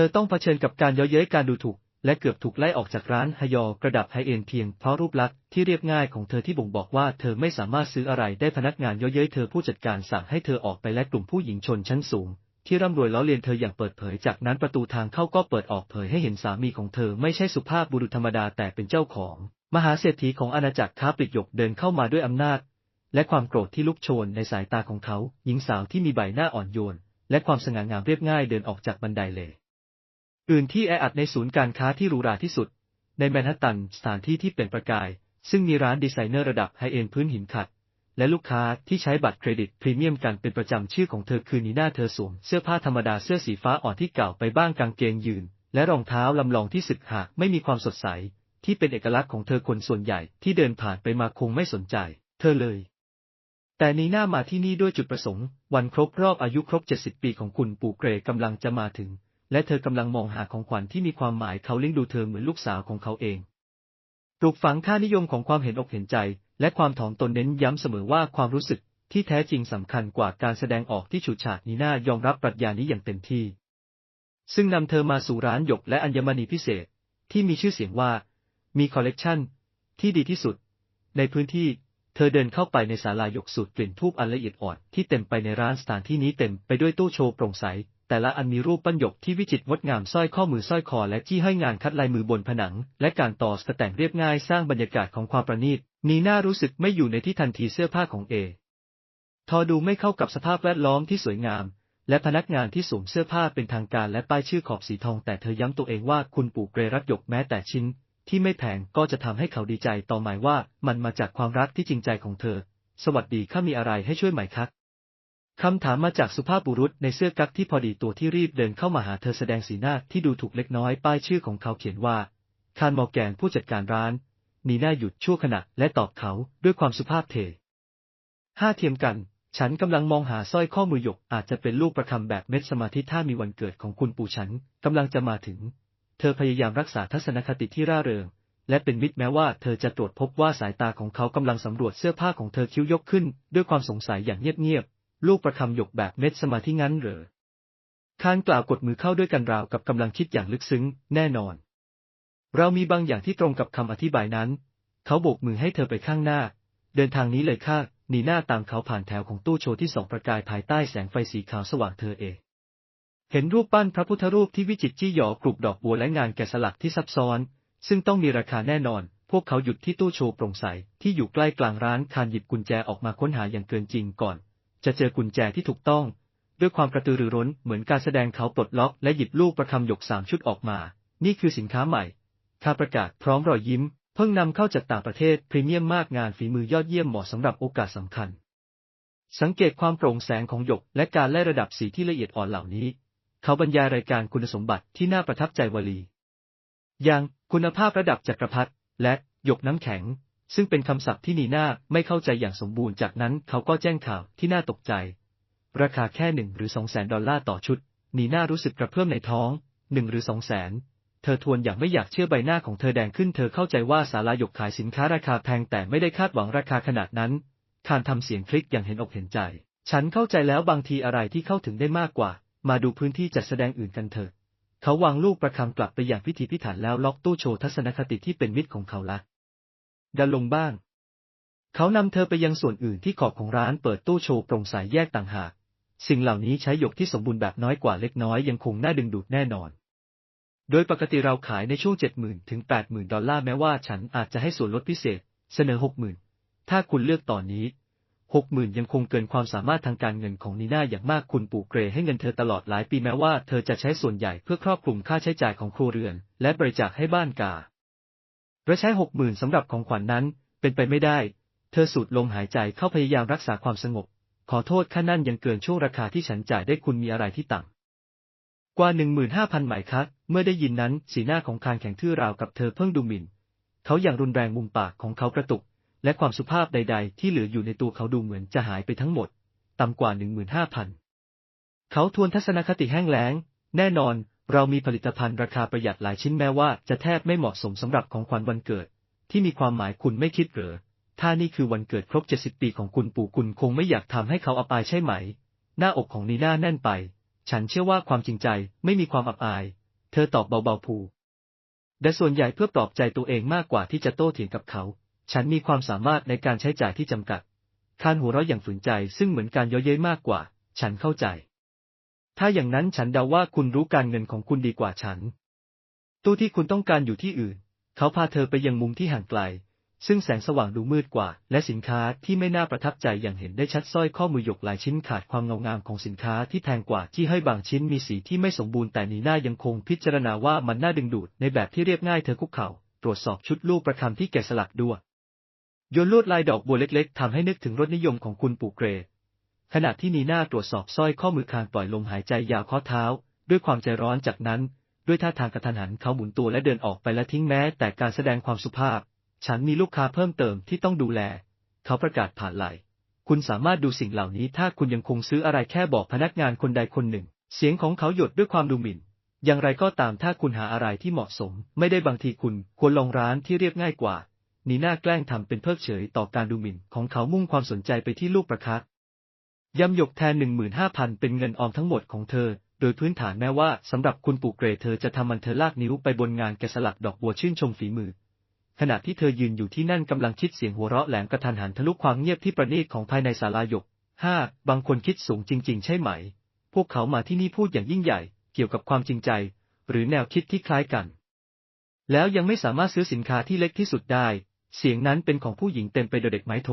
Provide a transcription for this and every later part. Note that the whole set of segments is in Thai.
ธอต้องเผชิญกับการเย้ยเย้ยการดูถูก และเกือบถูกไล่ออกจากร้านฮยอกระดับไฮเอ็นเพียงเพราะรูปลักษณ์ที่เรียบง่ายของเธอที่บ่งบอกว่าเธอไม่สามารถซื้ออะไรได้พนักงานเย้ยเย้ยเธอผู้จัดการสั่งให้เธอออกไปและกลุ่มผู้หญิงชนชั้นสูง ที่ร่ำรวยล้อเลียนเธออย่างเปิดเผยจากนั้นประตูทางเข้าก็เปิดออกเผยให้เห็นสามีของเธอไม่ใช่สุภาพบุรุษธรรมดาแต่เป็นเจ้าของ มหาเศรษฐีของอาณาจักรค้าปลีกหยกเดินเข้ามาด้วยอำนาจ และความโกรธที่ลุกโชนในสายตาของเขา หญิงสาวที่มีใบหน้าอ่อนโยนและความสง่างามเรียบง่ายเดินออกจากบันไดเลย อื่นที่แออัดในศูนย์การค้าที่หรูหราที่สุด ในแมนฮัตตันสถานที่ที่เปล่งประกาย ซึ่งมีร้านดีไซเนอร์ระดับไฮเอ็นพื้นหินขัด และลูกค้าที่ใช้บัตรเครดิตพรีเมียมกันเป็นประจำชื่อของเธอคือนีน่าเธอสวมเสื้อผ้าธรรมดาเสื้อสีฟ้าอ่อนที่เก่าไปบ้างกางเกงยืน และรองเท้าลำลองที่สึกหักไม่มีความสดใส ที่เป็นเอกลักษณ์ของเธอคนส่วนใหญ่ที่เดินผ่านไปมาคงไม่สนใจ เธอเลยแต่นีน่ามาที่นี่ด้วยจุดประสงค์ วันครบรอบอายุครบ 70 ปีของคุณปู่เกรกำลังจะมาถึง และเธอกำลังมองหาของขวัญที่มีความหมายเขาเลี้ยงดูเธอเหมือนลูกสาวของเขาเองปลูกฝังค่านิยมของความเห็นอกเห็นใจ และความถ่อมตนเน้นย้ำเสมอว่าความรู้สึกที่แท้จริงสำคัญกว่าการแสดงออกที่ฉูดฉาดนีน่ายอมรับปรัชญานี้อย่างเต็มที่ ซึ่งนำเธอมาสู่ร้านหยกและอัญมณีพิเศษ ที่มีชื่อเสียงว่า มีคอลเลกชันที่ดีที่สุด ในพื้นที่ เธอเดินเข้าไปในศาลาหยกสูตรกลิ่นทูบอันละเอียดอ่อนที่เต็มไปในร้านสถานที่นี้เต็มไปด้วยตู้โชว์โปร่งใส แต่ละอันมีรูปปั้นหยกที่วิจิตรงดงามสร้อยข้อมือสร้อยคอและที่ให้งานคัดลายมือบนผนัง และการต่อสแต่งเรียบง่ายสร้างบรรยากาศของความประณีตนีน่ารู้สึกไม่อยู่ในที่ทันทีเสื้อผ้าของเอ ทอดูไม่เข้ากับสภาพแวดล้อมที่สวยงาม และพนักงานที่สวมเสื้อผ้าเป็นทางการและป้ายชื่อขอบสีทองแต่เธอย้ำตัวเองว่าคุณปู่เกรรักหยกแม้แต่ชิ้น ที่ไม่แพงก็จะทำให้เขาดีใจต่อหมายว่ามันมาจากความรักที่จริงใจของเธอ สวัสดีข้ามีอะไรให้ช่วยไหมครับ คำถามมาจากสุภาพบุรุษในเสื้อกั๊กที่พอดีตัวที่รีบเดินเข้ามาหาเธอแสดงสีหน้าที่ดูถูกเล็กน้อยป้ายชื่อของเขาเขียนว่า คานมอแกนผู้จัดการร้าน นีน่าหยุดชั่วขณะและตอบเขาด้วยความสุภาพเทห้าเทียมกัน ฉันกำลังมองหาสร้อยข้อมือหยกอาจจะเป็นลูกประคำแบบเม็ดสมาธิถ้ามีวันเกิดของคุณปู่ฉันกำลังจะมาถึง เธอพยายามรักษาทัศนคติที่ร่าเริงและเป็นมิตรแม้ว่าเธอจะตรวจพบว่าสายตาของเขากำลังสำรวจเสื้อผ้าของเธอคิ้วยกขึ้น ด้วยความสงสัยอย่างเงียบ ลูกประคำหยกแบบเม็ดสมาธิงั้นเหรอคานกล่าวกดมือเข้าด้วยกันราวกับกำลังคิดอย่างลึกซึ้ง แน่นอน เรามีบางอย่างที่ตรงกับคำอธิบายนั้น เขาโบกมือให้เธอไปข้างหน้า เดินทางนี้เลยค่ะนีหน้าตามเขาผ่านแถวของตู้โชว์ที่ส่องประกายภายใต้แสงไฟสีขาวสว่างเธอเอง เห็นรูปปั้นพระพุทธรูปที่วิจิตรจี้หยอกรุบดอกบัวและงานแกะสลักที่ซับซ้อน ซึ่งต้องมีราคาแน่นอน พวกเขาหยุดที่ตู้โชว์โปร่งใสที่อยู่ใกล้กลางร้านคานหยิบกุญแจออกมาค้นหาอย่างเกินจริงก่อน จะเจอกุญแจที่ถูกต้อง ด้วยความกระตือรือร้นเหมือนการแสดงเขาปลดล็อกและหยิบลูกประคำหยกสามชุดออกมา นี่คือสินค้าใหม่คาประกาศพร้อมรอยยิ้ม เพิ่งนำเข้าจากต่างประเทศพรีเมียมมากงานฝีมือยอดเยี่ยมเหมาะสำหรับโอกาสสำคัญ สังเกตความโปร่งแสงของหยกและการไล่ระดับสีที่ละเอียดอ่อนเหล่านี้ เขาบรรยายรายการคุณสมบัติที่น่าประทับใจวลี อย่างคุณภาพระดับจักรพรรดิและหยกน้ำแข็ง ซึ่งเป็นคำศัพท์ที่นีน่าไม่เข้าใจอย่างสมบูรณ์จากนั้นเขาก็แจ้งข่าวที่น่าตกใจ ราคาแค่หนึ่งหรือสองแสนดอลลาร์ต่อชุด นีน่ารู้สึกกระเพื่อมในท้องหนึ่งหรือสองแสนเธอทวนอย่างไม่อยากเชื่อใบหน้าของเธอแดงขึ้น เธอเข้าใจว่าสาลาหยกขายสินค้าราคาแพงแต่ไม่ได้คาดหวังราคาขนาดนั้นคานทำเสียงคลิกอย่างเห็นอกเห็นใจ ฉันเข้าใจแล้วบางทีอะไรที่เข้าถึงได้มากกว่า มาดูพื้นที่จัดแสดงอื่นกันเถอะ เขาวางลูกประคำกลับไปอย่างพิธีพิถันแล้วล็อกตู้โชว์ทัศนคติที่เป็นมิตรของเขาละ ดันลงบ้าง เขานำเธอไปยังส่วนอื่นที่ขอบของร้านเปิดตู้โชว์โปร่งใสแยกต่างหาก สิ่งเหล่านี้ใช้หยกที่สมบูรณ์แบบน้อยกว่าเล็กน้อยยังคงน่าดึงดูดแน่นอน โดยปกติเราขายในช่วง 70,000 ถึง 80,000 ดอลลาร์แม้ว่าฉันอาจจะให้ส่วนลดพิเศษ เสนอ 60,000 ถ้าคุณเลือกตอนนี้60,000ยังคงเกินความสามารถทางการเงินของนีน่าอย่างมากคุณปู่เกรให้เงินเธอตลอดหลายปีแม้ว่าเธอจะใช้ส่วนใหญ่เพื่อครอบคลุมค่าใช้จ่ายของครัวเรือน และบริจาคให้บ้านกา และใช้60,000สำหรับของขวัญนนั้น เป็นไปไม่ได้ เธอสูดลมหายใจเข้าพยายามรักษาความสงบ ขอโทษค่านั่นยังเกินช่วงราคาที่ฉันจ่ายได้คุณมีอะไรที่ต่ำกว่า15,000ไหมคะเมื่อได้ยินนั้นสีหน้าของคานแข็งทื่อราวกับเธอเพิ่งดูหมิ่น เขาอย่างรุนแรงมุมปากของเขากระตุก และความสุภาพใด ๆ ที่เหลืออยู่ในตัวเขาดูเหมือนจะหายไปทั้งหมด ต่ำกว่า15,000เขาทวนทัศนคติแห้งแล้ง แน่นอน เรามีผลิตภัณฑ์ราคาประหยัดหลายชิ้นแม้ว่าจะแทบไม่เหมาะสมสำหรับของขวัญวันเกิด ที่มีความหมายคุณไม่คิดเหรอถ้านี่คือวันเกิดครบ 70 ปีของคุณปู่คุณคงไม่อยากทำให้เขาอับอายใช่ไหม หน้าอกของนีน่าแน่นไป ฉันเชื่อว่าความจริงใจไม่มีความอับอาย เธอตอบเบาๆผูแต่ส่วนใหญ่เพื่อปลอบใจตัวเองมากกว่าที่จะโต้เถียงกับเขา ฉันมีความสามารถในการใช้จ่ายที่จำกัดคานหัวเราะอย่างฝืนใจซึ่งเหมือนการเย้ยเย้ยมากกว่า ฉันเข้าใจ ถ้าอย่างนั้นฉันเดาว่าคุณรู้การเงินของคุณดีกว่าฉัน ตู้ที่คุณต้องการอยู่ที่อื่น เขาพาเธอไปยังมุมที่ห่างไกล ซึ่งแสงสว่างดูมืดกว่า และสินค้าที่ไม่น่าประทับใจอย่างเห็นได้ชัดสร้อยข้อมือหยกหลายชิ้นขาดความเงางามของสินค้าที่แพงกว่าที่ให้บางชิ้นมีสีที่ไม่สมบูรณ์แต่นีน่ายังคงพิจารณาว่ามันน่าดึงดูดในแบบที่เรียบง่ายเธอคุกเข่า ตรวจสอบชุดลูกประคำที่แกะสลักด้วยโยนลวดลายดอกบัวเล็กๆทำให้นึกถึงรสนิยมของคุณปู่เกร ขณะที่นีน่าตรวจสอบสร้อยข้อมือคางปล่อยลมหายใจยาวข้อเท้า ด้วยความใจร้อนจากนั้น ด้วยท่าทางกระทันหันเขาหมุนตัวและเดินออกไปและทิ้งแม้ แต่การแสดงความสุภาพ ฉันมีลูกค้าเพิ่มเติมที่ต้องดูแล เขาประกาศผ่านไหลคุณสามารถดูสิ่งเหล่านี้ถ้าคุณยังคงซื้ออะไรแค่บอกพนักงานคนใดคนหนึ่ง เสียงของเขาหยดด้วยความดูหมิ่น อย่างไรก็ตามถ้าคุณหาอะไรที่เหมาะสม ไม่ได้บางทีคุณควรลองร้านที่เรียบง่ายกว่านีน่าแกล้งทำเป็นเพิกเฉยต่อการดูหมิ่นของเขามุ่งความสนใจไปที่ลูกประคั ยำหยกแทนหนึ่งหมื่นห้าพันเป็นเงินออมทั้งหมดของเธอ โดยพื้นฐานแม้ว่าสำหรับคุณปู่เกรเธอจะทำมันเธอลากนิ้วไปบนงานแกะสลักดอกบัวชื่นชมฝีมือ ขณะที่เธอยืนอยู่ที่นั่นกำลังคิดเสียงหัวเราะแหลมกระทันหันทะลุความเงียบที่ประณีตของภายในศาลาหยกห้าบางคนคิดสูงจริง ๆ ใช่ไหม พวกเขามาที่นี่พูดอย่างยิ่งใหญ่ เกี่ยวกับความจริงใจ หรือแนวคิดที่คล้ายกัน แล้วยังไม่สามารถซื้อสินค้าที่เล็กที่สุดได้ เสียงนั้นเป็นของผู้หญิงเต็มไปด้วยเด็กไม้โท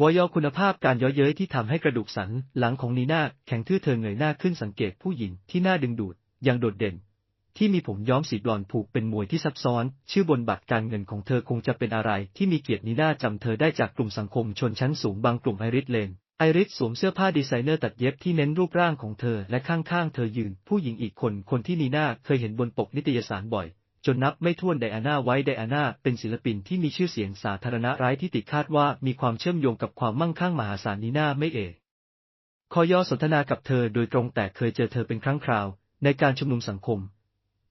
วอยคุณภาพการย้อยเย้ยที่ทำให้กระดูกสันหลังของนีน่าแข็งทื่อเธอเงยหน้าขึ้นสังเกตผู้หญิงที่น่าดึงดูดอย่างโดดเด่น ที่มีผมย้อมสีบลอนผูกเป็นมวยที่ซับซ้อน ชื่อบนบัตรการเงินของเธอคงจะเป็นอะไรที่มีเกียรตินีน่าจำเธอได้จากกลุ่มสังคมชนชั้นสูงบางกลุ่มไอริสเลนไอริสสวมเสื้อผ้าดีไซเนอร์ตัดเย็บที่เน้นรูปร่างของเธอและข้างๆ เธอยืน ผู้หญิงอีกคนคนที่นีน่าเคยเห็นบนปกนิตยสารบ่อย จนนับไม่ถ้วนไดอาน่าไว้ไดอาน่าเป็นศิลปินที่มีชื่อเสียงสาธารณะร้ที่ติดคาดว่ามีความเชื่อมโยงกับความมั่งคั่งมหาศาลนีน่าไม่เอคอยอสนทนากับเธอโดยตรงแต่เคยเจอเธอเป็นครั้งคราว ในการชุมนุมสังคม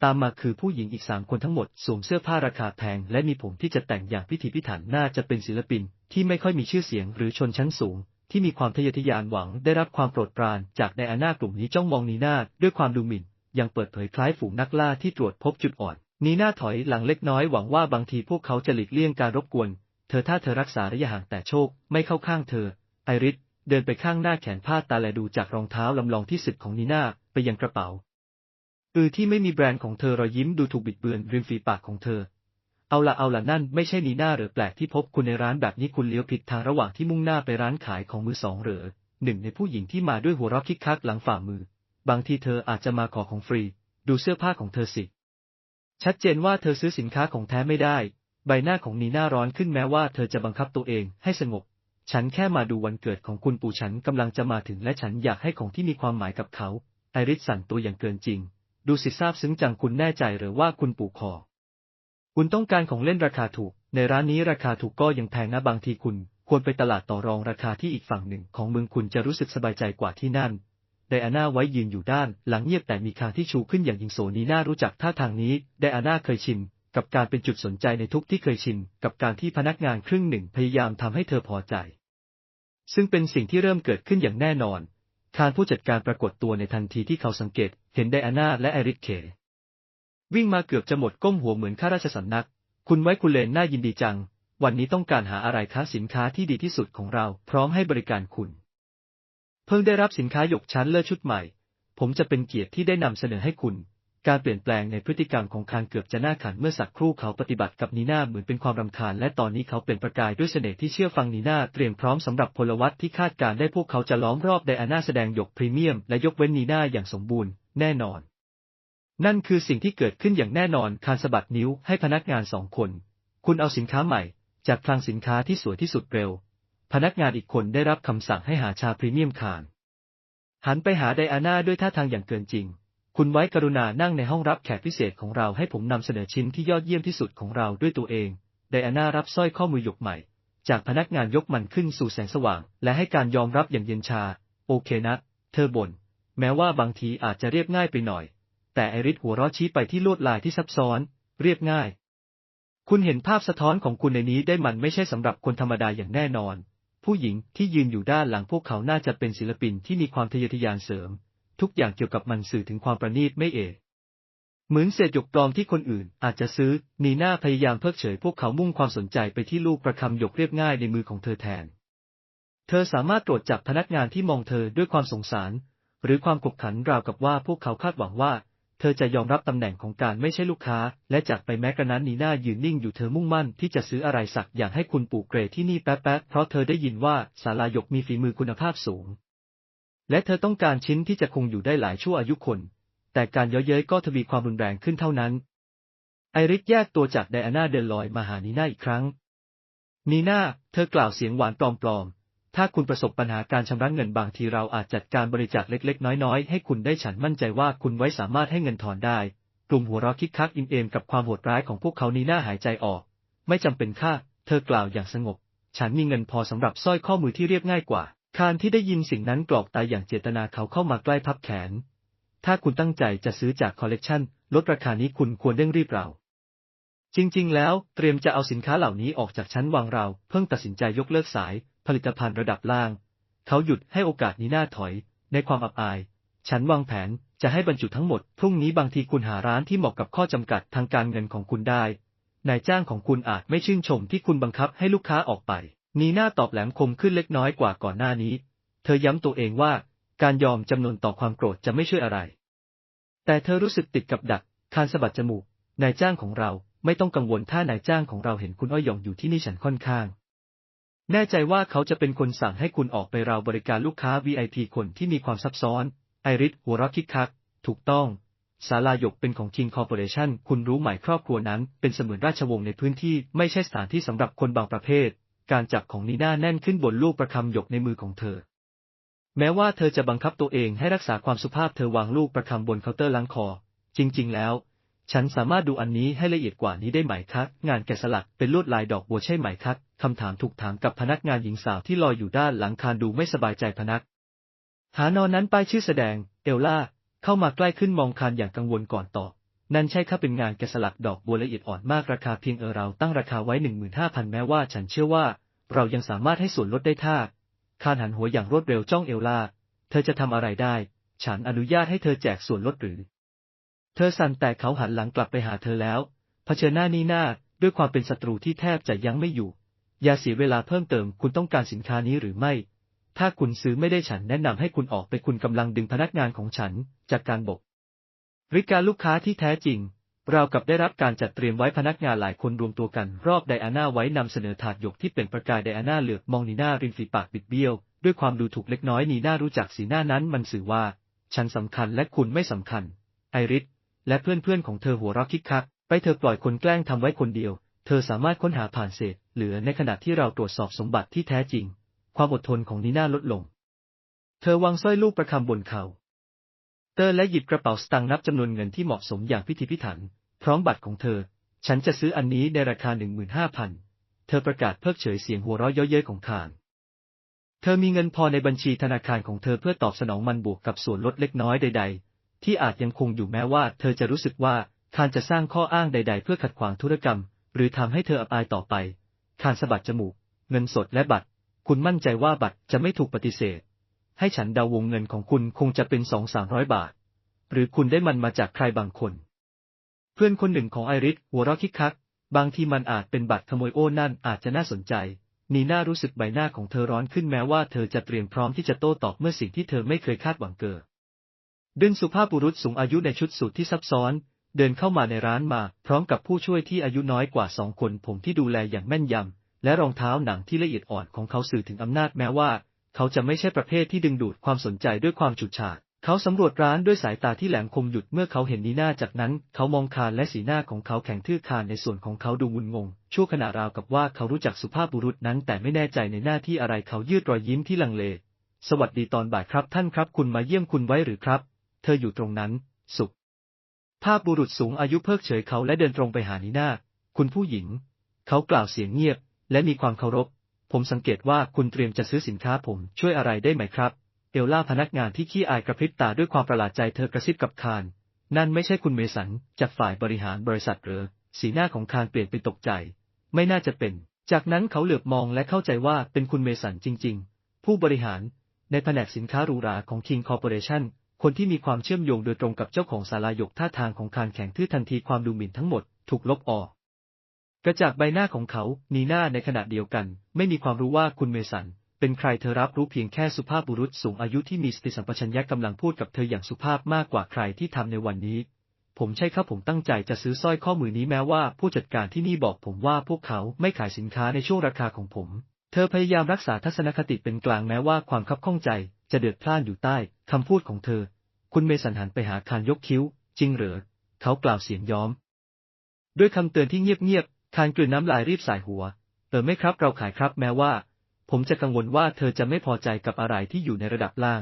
ตามมาคือผู้หญิงอีกสามคนทั้งหมดสวมเสื้อผ้าราคาแพงและมีผมที่จะแต่งอย่างพิถีพิถันน่าจะเป็นศิลปินที่ไม่ค่อยมีชื่อเสียงหรือชนชั้นสูงที่มีความทะเยอทะยานหวังได้รับความโปรดปรานจากไดอาน่ากลุ่มนี้จ้องมองนีนาด้วยความดูหมิ่น ยังเปิดเผยคล้ายฝูงนักล่าที่ตรวจพบจุดอ่อน นีน่าถอยหลังเล็กน้อยหวังว่าบางทีพวกเขาจะหลีกเลี่ยงการรบกวน เธอถ้าเธอรักษาระยะห่างแต่โชค ไม่เข้าข้างเธอ ไอริสเดินไปข้างหน้าแขนผ้าตาแลดูจากรองเท้าลำลองที่สุดของนีน่าไปยังกระเป๋า อือที่ไม่มีแบรนด์ของเธอรอยยิ้มดูถูกบิดเบือนริมฝีปากของเธอ เอาละเอาละนั่นไม่ใช่นีน่าหรือแปลกที่พบคุณในร้านแบบนี้คุณเลี้ยวผิดทางระหว่างที่มุ่งหน้าไปร้านขายของมือสองหรือหนึ่งในผู้หญิงที่มาด้วยหัวเราะคิกคักหลังฝ่ามือ บางทีเธออาจจะมาขอของฟรี ดูเสื้อผ้าของเธอสิ ชัดเจนว่าเธอซื้อสินค้าของแท้ไม่ได้ ใบหน้าของนีน่าร้อนขึ้นแม้ว่าเธอจะบังคับตัวเองให้สงบ ฉันแค่มาดูวันเกิดของคุณปู่ฉันกำลังจะมาถึงและฉันอยากให้ของที่มีความหมายกับเขา ไอริสสั่นตัวอย่างเกินจริง ดูสิซาบซึ้งจังคุณแน่ใจหรือว่าคุณปู่คอคุณต้องการของเล่นราคาถูก ในร้านนี้ราคาถูกก็ยังแพงนะบางทีคุณ ควรไปตลาดต่อรองราคาที่อีกฝั่งหนึ่งของเมืองคุณจะรู้สึกสบายใจกว่าที่นั่น ไดอาน่าไว้ยืนอยู่ด้าน หลังเงียบแต่มีคางที่ชูขึ้นอย่างยิงโสนีน่ารู้จักท่าทางนี้ ไดอาน่าเคยชินกับการเป็นจุดสนใจในทุกที่เคยชินกับการที่พนักงานครึ่งหนึ่งพยายามทำให้เธอพอใจ ซึ่งเป็นสิ่งที่เริ่มเกิดขึ้นอย่างแน่นอนคานผู้จัดการปรากฏตัวในทันทีที่เขาสังเกต เห็นไดอาน่าและไอริสเค วิ่งมาเกือบจะหมดก้มหัวเหมือนข้าราชสำนัก คุณไว้คุณเลนน่ายินดีจัง วันนี้ต้องการหาอะไรคะสินค้าที่ดีที่สุดของเรา พร้อมให้บริการคุณ เพิ่งได้รับสินค้าหยกชั้นเลิศชุดใหม่ ผมจะเป็นเกียรติที่ได้นำเสนอให้คุณ การเปลี่ยนแปลงในพฤติกรรมของคางเกือบจะน่าขันเมื่อสักครู่เขาปฏิบัติกับนีน่าเหมือนเป็นความรำคาญและตอนนี้เขาเป็นประกายด้วยเสน่ห์ที่เชื่อฟังนีน่าเตรียมพร้อมสำหรับพลวัตที่คาดการได้พวกเขาจะล้อมรอบไดอาน่าแสดงหยกพรีเมียมและยกเว้นนีน่าอย่างสมบูรณ์แน่นอน นั่นคือสิ่งที่เกิดขึ้นอย่างแน่นอนคานสะบัดนิ้วให้พนักงานสองคน คุณเอาสินค้าใหม่ จากคลังสินค้าที่สวยที่สุดเร็ว พนักงานอีกคนได้รับคำสั่งให้หาชาพรีเมียมคาน หันไปหาไดอาน่าด้วยท่าทางอย่างเกินจริง คุณไว้กรุณานั่งในห้องรับแขกพิเศษของเราให้ผมนำเสนอชิ้นที่ยอดเยี่ยมที่สุดของเราด้วยตัวเอง ไดอาน่ารับสร้อยข้อมือหยกใหม่ จากพนักงานยกมันขึ้นสู่แสงสว่าง และให้การยอมรับอย่างเย็นชา โอเคนะ เธอบ่น แม้ว่าบางทีอาจจะเรียบง่ายไปหน่อย แต่ไอริสหัวเราะชี้ไปที่ลวดลายที่ซับซ้อน เรียบง่าย คุณเห็นภาพสะท้อนของคุณในนี้ได้มันไม่ใช่สำหรับคนธรรมดาอย่างแน่นอน ผู้หญิงที่ยืนอยู่ด้านหลังพวกเขาน่าจะเป็นศิลปินที่มีความทะเยอทะยานเสริม ทุกอย่างเกี่ยวกับมันสื่อถึงความประณีตไม่เอะเหมือนเศษหยกปลอมที่คนอื่นอาจจะซื้อ นีน่าพยายามเพิกเฉยพวกเขามุ่งความสนใจไปที่ลูกประคำหยกเรียบง่ายในมือของเธอแทน เธอสามารถตรวจจับพนักงานที่มองเธอด้วยความสงสาร หรือความขบขันราวกับว่าพวกเขาคาดหวังว่า เธอจะยอมรับตำแหน่งของการไม่ใช่ลูกค้า และจากไปแม้กระนั้นนีน่ายืนนิ่งอยู่เธอมุ่งมั่นที่จะซื้ออะไรสักอย่างให้คุณปู่เกรที่นี่แป๊บๆเพราะเธอได้ยินว่าศาลายกมีฝีมือคุณภาพสูง และเธอต้องการชิ้นที่จะคงอยู่ได้หลายชั่วอายุคน แต่การเย้ยเย้ยก็ทวีความรุนแรงขึ้นเท่านั้น ไอริสแยกตัวจากไดอาน่าเดินลอยมาหานีน่าอีกครั้งนีน่าเธอกล่าวเสียงหวานปลอมๆ ถ้าคุณประสบปัญหาการชำระเงินบางทีเราอาจจัดการบริจาคเล็ก ๆ น้อย ๆ ให้คุณได้ฉันมั่นใจว่าคุณไว้สามารถให้เงินถอนได้ กลุ่มหัวเราะคิกคักอิมเอมกับความโหดร้ายของพวกเขานีน่าหายใจออก ไม่จำเป็นค่าเธอกล่าวอย่างสงบ ฉันมีเงินพอสำหรับสร้อยข้อมือที่เรียบง่ายกว่า คานที่ได้ยินสิ่งนั้นกรอกตาอย่างเจตนาเขาเข้ามาใกล้พับแขน ถ้าคุณตั้งใจจะซื้อจากคอลเลกชันลดราคานี้คุณควรเร่งรีบเราจริง ๆ แล้ว เตรียมจะเอาสินค้าเหล่านี้ออกจากชั้นวางเรา เพิ่งตัดสินใจยกเลิกสาย ผลิตภัณฑ์ระดับล่าง เขาหยุดให้โอกาสนี้หน้าถอย ในความอับอาย ฉันวางแผนจะให้บรรจุทั้งหมด พรุ่งนี้บางทีคุณหาร้านที่เหมาะกับข้อจำกัดทางการเงินของคุณได้ นายจ้างของคุณอาจไม่ชื่นชมที่คุณบังคับให้ลูกค้าออกไป นีน่าตอบแหลมคมขึ้นเล็กน้อยกว่าก่อนหน้านี้ เธอย้ำตัวเองว่า การยอมจำนนต่อความโกรธจะไม่ช่วยอะไร แต่เธอรู้สึกติดกับดัก คานสะบัดจมูก นายจ้างของเราไม่ต้องกังวลถ้านายจ้างของเราเห็นคุณอ้อยหยองอยู่ที่นี่ฉันค่อนข้าง แน่ใจว่าเขาจะเป็นคนสั่งให้คุณออกไปเราบริการลูกค้า VIP คนที่มีความซับซ้อน ไอริสหัวเราะคิกคัก ถูกต้อง ศาลาหยกเป็นของ King Corporation คุณรู้ไหมครอบครัวนั้น เป็นเสมือนราชวงศ์ในพื้นที่ไม่ใช่สถานที่สำหรับคนบางประเภท การจับของนีน่าแน่นขึ้นบนลูกประคำหยกในมือของเธอ แม้ว่าเธอจะบังคับตัวเองให้รักษาความสุภาพเธอวางลูกประคำบนเคาน์เตอร์ล้างคอ จริง ๆ แล้ว ฉันสามารถดูอันนี้ให้ละเอียดกว่านี้ได้ไหมคะ งานแกะสลักเป็นลวดลายดอกบัวใช่ไหมคะคำถามถูกถามกับพนักงานหญิงสาวที่ลอยอยู่ด้านหลังคานดูไม่สบายใจพนัก หานอนนั้นป้ายชื่อแสดง เอลล่า เข้ามาใกล้ขึ้นมองคานอย่างกังวลก่อนตอบ นั่นใช่ค่ะเป็นงานแกะสลักดอกบัวละเอียดอ่อนมากราคาเพียงเออเราตั้งราคาไว้หนึ่งหมื่นห้าพันแม้ว่าฉันเชื่อว่า เรายังสามารถให้ส่วนลดได้ท่าคานหันหัวอย่างรวดเร็วจ้องเอลล่า เธอจะทำอะไรได้ ฉันอนุญาตให้เธอแจกส่วนลดหรือ เธอสั่นแต่เขาหันหลังกลับไปหาเธอแล้ว เผชิญหน้านี้หน้าด้วยความเป็นศัตรูที่แทบจะยั้งไม่อยู่ อย่าเสียเวลาเพิ่มเติมคุณต้องการสินค้านี้หรือไม่ ถ้าคุณซื้อไม่ได้ฉันแนะนำให้คุณออกไปคุณกำลังดึงพนักงานของฉัน จากการบกริการลูกค้าที่แท้จริง เรากับได้รับการจัดเตรียมไว้พนักงานหลายคนรวมตัวกันรอบไดอาน่าไว้นำเสนอถาดหยกที่เปล่งประกายไดอาน่าเหลือบมองนีน่าริมฝีปากบิดเบี้ยว ด้วยความดูถูกเล็กน้อยนีน่ารู้จักสีหน้านั้นมันสื่อว่า ฉันสำคัญและคุณไม่สำคัญ ไอริส และเพื่อนๆของเธอหัวเราะคิกคัก ไปเธอปล่อยคนแกล้งทำไว้คนเดียว เธอสามารถค้นหาผ่านเศษ เหลือในขณะที่เราตรวจสอบสมบัติที่แท้จริง ความอดทนของนีน่าลดลง เธอวางสร้อยลูกประคำบนเขา่าเตอร์และหยิบกระเป๋าสตางค์นับจำนวนเงินที่เหมาะสมอย่างพิธีพิถัน พร้อมบัตรของเธอ ฉันจะซื้ออันนี้ในราคาหนึ่งหมื่นห้าพันเธอประกาศเพิกเฉยเสียงหัวเราะเย้ยเย้ยของคานเธอมีเงินพอในบัญชีธนาคารของเธอเพื่อตอบสนองมันบวกกับส่วนลดเล็กน้อยใดๆ ที่อาจยังคงอยู่แม้ว่าเธอจะรู้สึกว่าคานจะสร้างข้ออ้างใด ๆ เพื่อขัดขวางธุรกรรม หรือทำให้เธออับอายต่อไปคานสะบัดจมูก เงินสดและบัตร คุณมั่นใจว่าบัตรจะไม่ถูกปฏิเสธ ให้ฉันเดาวงเงินของคุณคงจะเป็นสองสามร้อยบาท หรือคุณได้มันมาจากใครบางคน เพื่อนคนหนึ่งของไอริสหัวเราะคิกคัก บางทีมันอาจเป็นบัตรขโมยโอ้นั่นอาจจะน่าสนใจนีน่ารู้สึกใบหน้าของเธอร้อนขึ้นแม้ว่าเธอจะเตรียมพร้อมที่จะโต้ตอบเมื่อสิ่งที่เธอไม่เคยคาดหวังเกิด ดึงสุภาพบุรุษสูงอายุในชุดสูทที่ซับซ้อน เดินเข้ามาในร้านมา พร้อมกับผู้ช่วยที่อายุน้อยกว่าสองคนผมที่ดูแลอย่างแม่นยำ และรองเท้าหนังที่ละเอียดอ่อนของเขาสื่อถึงอำนาจแม้ว่า เขาจะไม่ใช่ประเภทที่ดึงดูดความสนใจด้วยความฉุดฉาดเขาสำรวจร้านด้วยสายตาที่แหลมคมหยุดเมื่อเขาเห็นนีน่าจากนั้น เขามองคานและสีหน้าของเขาแข็งทื่อคานในส่วนของเขาดูงุนงง ชั่วขณะราวกับว่าเขารู้จักสุภาพบุรุษนั้น แต่ไม่แน่ใจในหน้าที่อะไรเขายืดรอยยิ้มที่ลังเล สวัสดีตอนบ่ายครับท่านครับ คุณมาเยี่ยมคุณไว้หรือครับ เธออยู่ตรงนั้น สุข ภาพบุรุษสูงอายุเพิกเฉยเขาและเดินตรงไปหานีนาคุณผู้หญิง เขากล่าวเสียงเงียบ และมีความเคารพ ผมสังเกตว่าคุณเตรียมจะซื้อสินค้าผมช่วยอะไรได้ไหมครับ เอลล่าพนักงานที่ขี้อายกระพริบตาด้วยความประหลาดใจเธอกระซิบกับคาน นั่นไม่ใช่คุณเมสันจากฝ่ายบริหารบริษัทหรือ สีหน้าของคานเปลี่ยนเป็นตกใจ ไม่น่าจะเป็น จากนั้นเขาเหลือบมองและเข้าใจว่าเป็นคุณเมสันจริง ๆ ผู้บริหารในแผนกสินค้าหรูหราของ King Corporation คนที่มีความเชื่อมโยงโดยตรงกับเจ้าของศาลาหยกท่าทางของคานแข็งทื่อทันทีความดูหมิ่นทั้งหมด ถูกลบออก กระจากใบหน้าของเขา นีหน้าในขณะเดียวกัน ไม่มีความรู้ว่าคุณเมสัน เป็นใครเธอรับรู้เพียงแค่สุภาพบุรุษสูงอายุที่มีสติสัมปชัญญะกำลังพูดกับเธออย่างสุภาพมากกว่าใครที่ทำในวันนี้ ผมใช่ครับผมตั้งใจจะซื้อสร้อยข้อมือนี้แม้ว่า ผู้จัดการที่นี่บอกผมว่าพวกเขาไม่ขายสินค้าในช่วงราคาของผม เธอพยายามรักษาทัศนคติเป็นกลางแม้ว่าความคับข้องใจจะเดือดพล่านอยู่ใต้คำพูดของเธอ คุณเมสันหันไปหาคานยกคิ้ว จริงเหรอ เขากล่าวเสียงย้อม ด้วยคำเตือนที่เงียบๆ คานกลืนน้ำลายรีบสายหัว เออไม่ครับเราขายครับแม้ว่า ผมจะกังวลว่าเธอจะไม่พอใจกับอะไรที่อยู่ในระดับล่าง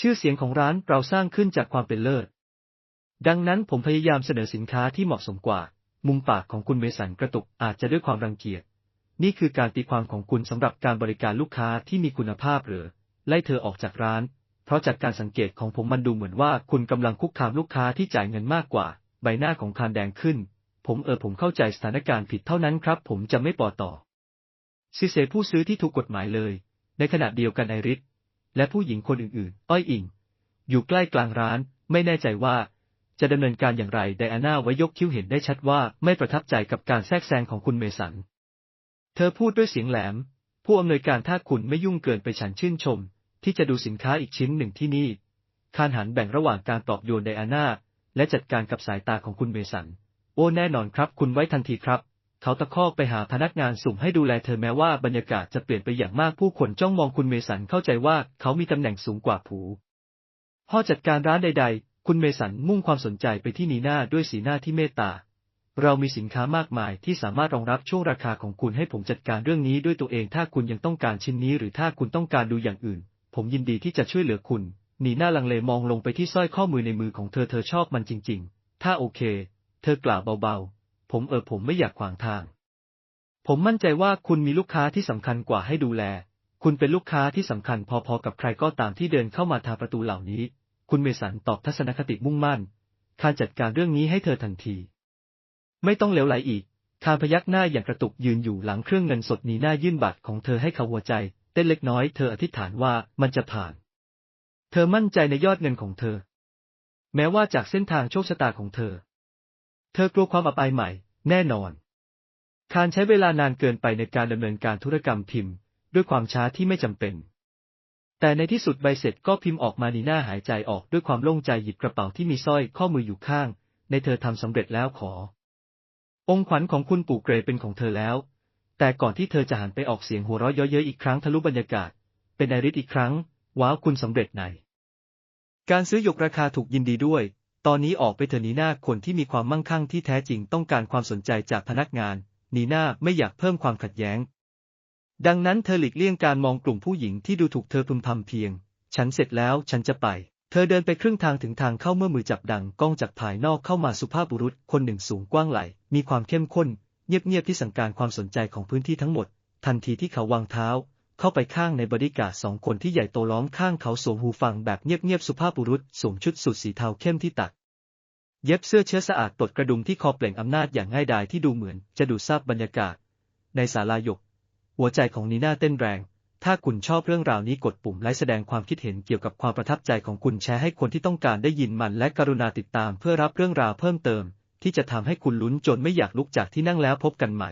ชื่อเสียงของร้านเราสร้างขึ้นจากความเป็นเลิศ ดังนั้นผมพยายามเสนอสินค้าที่เหมาะสมกว่า มุมปากของคุณเมสันกระตุกอาจจะด้วยความรังเกียจ นี่คือการตีความของคุณสำหรับการบริการลูกค้าที่มีคุณภาพหรือ ไล่เธอออกจากร้าน ราะจากการสังเกตของผมมันดูเหมือนว่าคุณกำลังคุกคามลูกค้าที่จ่ายเงินมากกว่า ใบหน้าของคานแดงขึ้น ผมเออผมเข้าใจสถานการณ์ผิดเท่านั้นครับ ผมจะไม่ปอต่อ ซิเซผู้ซื้อที่ถูกกฎหมายเลย ในขณะเดียวกันไอริสและผู้หญิงคนอื่นๆ อ้อยอิง อยู่ใกล้กลางร้าน ไม่แน่ใจว่า จะดำเนินการอย่างไรไดอาน่าไว้ยกคิ้วเห็นได้ชัดว่าไม่ประทับใจกับการแทรกแซงของคุณเมสัน เธอพูดด้วยเสียงแหลม ผู้อำนวยการถ้าคุณไม่ยุ่งเกินไปฉันชื่นชม ที่จะดูสินค้าอีกชิ้นหนึ่งที่นี่ คานหันแบ่งระหว่างการตอบโยนไดอาน่า และจัดการกับสายตาของคุณเมสัน โอ้แน่นอนครับ คุณไว้ทันทีครับ เขาตะคอกไปหาพนักงานสุ่มให้ดูแลเธอแม้ว่าบรรยากาศจะเปลี่ยนไปอย่างมากผู้คนจ้องมองคุณเมสันเข้าใจว่าเขามีตำแหน่งสูงกว่าผูพ่อจัดการร้านใด ๆ คุณเมสันมุ่งความสนใจไปที่นีน่าด้วยสีหน้าที่เมตตา เรามีสินค้ามากมายที่สามารถรองรับช่วงราคาของคุณให้ผมจัดการเรื่องนี้ด้วยตัวเองถ้าคุณยังต้องการชิ้นนี้หรือถ้าคุณต้องการดูอย่างอื่น ผมยินดีที่จะช่วยเหลือคุณ นีน่าลังเลมองลงไปที่สร้อยข้อมือในมือของเธอเธอชอบมันจริง ๆ ถ้าโอเค เธอกล่าวเบาๆ ผมเออผมไม่อยากขวางทาง ผมมั่นใจว่าคุณมีลูกค้าที่สำคัญกว่าให้ดูแล คุณเป็นลูกค้าที่สำคัญพอๆกับใครก็ตามที่เดินเข้ามาทางประตูเหล่านี้ คุณเมสันตอบทัศนคติมุ่งมั่นคานจัดการเรื่องนี้ให้เธอทันที ไม่ต้องเหลวไหลอีกคานพยักหน้าอย่างกระตุกยืนอยู่หลังเครื่องเงินสดนีหน้ายื่นบัตรของเธอให้เขาหัวใจ เต้นเล็กน้อยเธออธิษฐานว่ามันจะผ่าน เธอมั่นใจในยอดเงินของเธอ แม้ว่าจากเส้นทางโชคชะตาของเธอ เธอกลัวความอับอายใหม่ แน่นอน คารใช้เวลานานเกินไปในการดำเนินการธุรกรรมพิมพ์ ด้วยความช้าที่ไม่จำเป็น แต่ในที่สุดใบเสร็จก็พิมพ์ออกมานีหน้าหายใจออกด้วยความโล่งใจหยิบกระเป๋าที่มีสร้อยข้อมืออยู่ข้าง ในเธอทำสำเร็จแล้วขอ องค์ขวัญของคุณปู่เกรเป็นของเธอแล้ว แต่ก่อนที่เธอจะหันไปออกเสียงหัวเราะเยาะเย้ยอีกครั้งทะลุบรรยากาศ เป็นไอริสอีกครั้ง ว้าวคุณสำเร็จไหน การซื้อหยกราคาถูกยินดีด้วย ตอนนี้ออกไปเถอะนีน่าคนที่มีความมั่งคั่งที่แท้จริงต้องการความสนใจจากพนักงาน นีน่าไม่อยากเพิ่มความขัดแย้ง ดังนั้นเธอหลีกเลี่ยงการมองกลุ่มผู้หญิงที่ดูถูกเธอพึมพำเพียง ฉันเสร็จแล้วฉันจะไปเธอเดินไปครึ่งทางถึงทางเข้าเมื่อมือจับดังกล้องจากภายนอกเข้ามาสุภาพบุรุษคนหนึ่งสูงกว้างไหล มีความเข้มข้น เงียบๆที่สั่งการความสนใจของพื้นที่ทั้งหมด ทันทีที่เขาวางเท้า เข้าไปข้างในบริการสองคนที่ใหญ่โตล้อมข้างเขาสวมหูฟังแบบเงียบๆสุภาพบุรุษสวมชุดสูทสีเทาเข้มที่ตัดเย็บเสื้อเชื้อสะอาดปลดกระดุมที่คอเปล่งอำนาจอย่างง่ายดายที่ดูเหมือนจะดูดซับบรรยากาศ ในศาลาหยก หัวใจของนีน่าเต้นแรง ถ้าคุณชอบเรื่องราวนี้กดปุ่มไลค์แสดงความคิดเห็นเกี่ยวกับความประทับใจของคุณแชร์ให้คนที่ต้องการได้ยินมันและกรุณาติดตามเพื่อรับเรื่องราวเพิ่มเติม ที่จะทำให้คุณลุ้นจนไม่อยากลุกจากที่นั่งแล้วพบกันใหม่